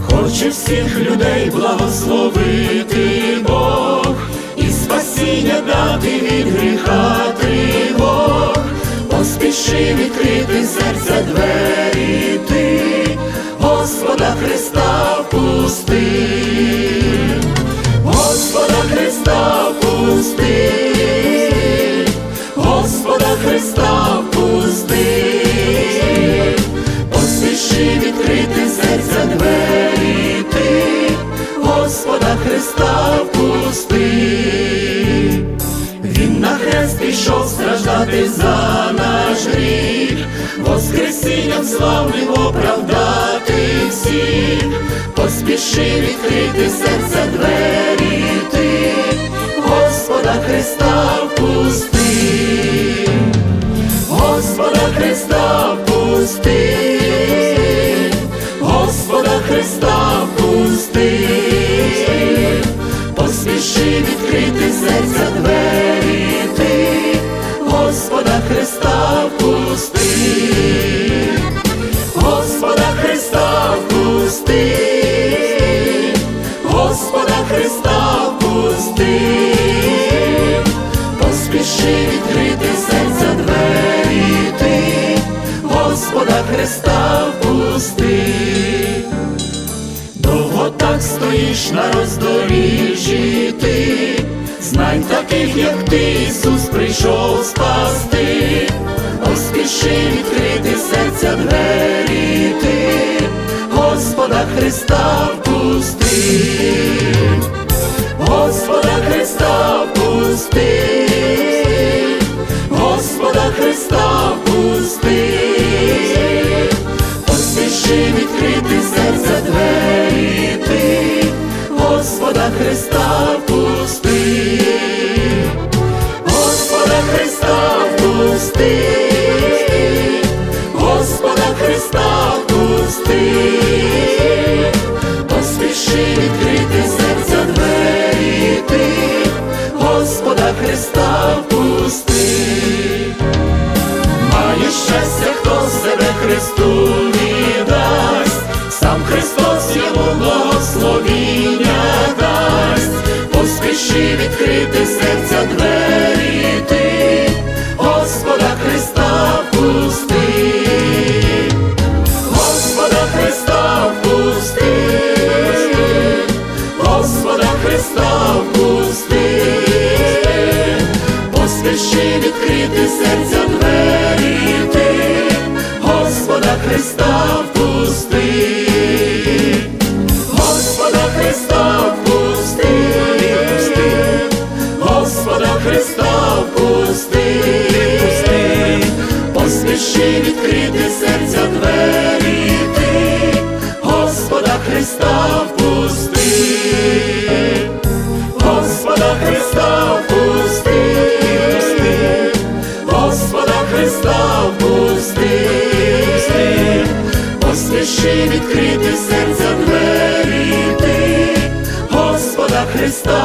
Хоче всіх людей благословити Бог і спасіння дати від гріха тривог, поспіши відкрити серця двері впусти, Господа Христа впусти. Поспіши відкрити серця двері ти, Господа Христа впусти. Він на хрест пішов страждати за наш гріх, Воскресінням славним оправдати всіх, поспіши відкрити серця Впусти, Господа Христа пусти, поспіши відкрити серця двері ти, Господа Христа впусти, стоїш на роздоріжжі ти, знай таких, як ти, Ісус прийшов спасти, поспіши відкрити серця двері ти, Господа Христа Христа впусти, Господа Христа впусти, Господа Христа впусти відкрити серця двері Христа впусти, поспіши відкрити серця двері ти, Господа Христа впусти, Господа Христа впусти, Господа Христа впусти, поспіши відкрити серця двері ти, Господа Христа.